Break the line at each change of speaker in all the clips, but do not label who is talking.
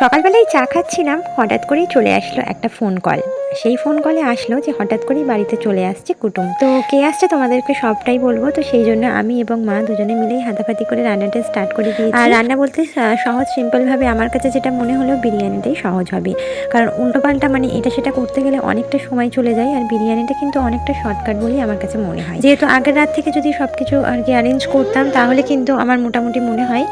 সকালবেলায় চা খাচ্ছিলাম হঠাৎ করেই চলে আসলো একটা ফোন কল সেই ফোন কলে আসলো যে হঠাৎ করেই বাড়িতে চলে আসছে কুটুম। তো কে আসছে তোমাদেরকে সবটাই বলব তো সেই জন্য আমি এবং মা দুজনে মিলেই হাতাফাতি করে রান্নাটা স্টার্ট করে দিয়েছি। আর রান্না বলতে সহজ সিম্পলভাবে আমার কাছে যেটা মনে হলো বিরিয়ানিটাই সহজ হবে। কারণ উল্টোপাল্টা মানে এটা সেটা করতে গেলে অনেকটা সময় চলে যায় আর বিরিয়ানিটা কিন্তু অনেকটা শর্টকাট বলেই আমার কাছে মনে হয়। যেহেতু আগের রাত থেকে যদি সব কিছু আর কি অ্যারেঞ্জ করতাম তাহলে কিন্তু আমার মোটামুটি মনে হয়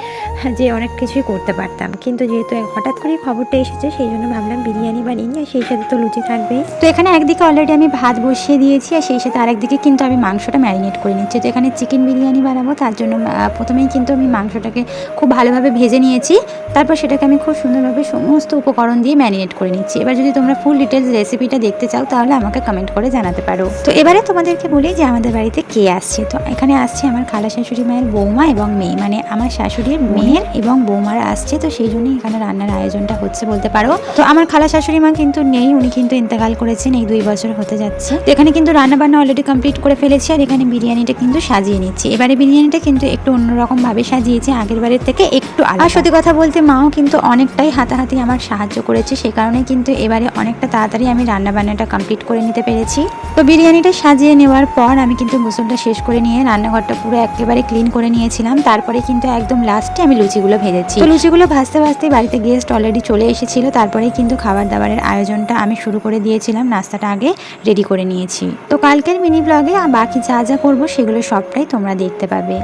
যে অনেক কিছুই করতে পারতাম। কিন্তু যেহেতু হঠাৎ করে খবরটা এসেছে, সেই জন্য ভাবলাম বিরিয়ানি বানিয়ে নিই, আর সেই সাথে তো লুচি থাকবেই।
তো এখানে একদিকে অলরেডি আমি ভাত বসিয়ে দিয়েছি, আর সেই সাথে আরেকদিকে কিন্তু আমি মাংসটা ম্যারিনেট করে নিচ্ছি। তো এখানে চিকেন বিরিয়ানি বানাবো, তার জন্য প্রথমেই কিন্তু আমি মাংসটাকে খুব ভালোভাবে ভেজে নিয়েছি। তারপর সেটাকে আমি খুব সুন্দরভাবে সমস্ত উপকরণ দিয়ে ম্যারিনেট করে নিচ্ছি। এবার যদি তোমরা ফুল ডিটেলস রেসিপিটা দেখতে চাও, তাহলে আমাকে কমেন্ট করে জানাতে পারো। তো এবারে তোমাদেরকে বলি যে আমাদের বাড়িতে কে আসছে? তো এখানে আসছে আমার খালা শাশুড়ি মায়ের বৌমা এবং মেয়ে। মানে আমার শাশুড়ির মেয়ের এবং বৌমারা আসছে, তো সেই জন্যই এখানে রান্নার আয়োজনটা হচ্ছে বলতে পারো। তো আমার খালা শাশুড়ি মা কিন্তু নেই, উনি কিন্তু ইন্তেকাল করেছেন, এই দুই বছর হতে যাচ্ছে। তো এখানে কিন্তু রান্না বান্না অলরেডি কমপ্লিট করে ফেলেছি আর এখানে বিরিয়ানিটা কিন্তু সাজিয়ে নিচ্ছি। এবারে বিরিয়ানিটা কিন্তু একটু অন্যরকম ভাবে সাজিয়েছি, আগের বারের থেকে একটু আর সত্যি কথা বলতে মাও কিন্তু অনেকটাই হাতাহাতি আমার সাহায্য করেছে, সে কারণে কিন্তু এবারে অনেকটা তাড়াতাড়ি আমি রান্না বান্নাটা কমপ্লিট করে নিতে পেরেছি। তো বিরিয়ানিটা সাজিয়ে নেওয়ার পর আমি কিন্তু গোসলটা শেষ করে নিয়ে রান্নাঘরটা পুরো একেবারে ক্লিন করে নিয়েছিলাম। তারপরে কিন্তু একদম লাস্টে আমি লুচিগুলো ভেজেছি। লুচিগুলো ভাজতে ভাজতে বাড়িতে গেস্ট অলরেডি চলে এসেছিল, তারপরে কিন্তু খাবার দাবারের আয়োজনটা আমি শুরু করে দিয়েছিলাম, নাস্তাটা আগে রেডি করে নিয়েছি। তো কালকের মিনি ব্লগে বাকি যা যা করব সেগুলো সবটাই তোমরা দেখতে পাবে।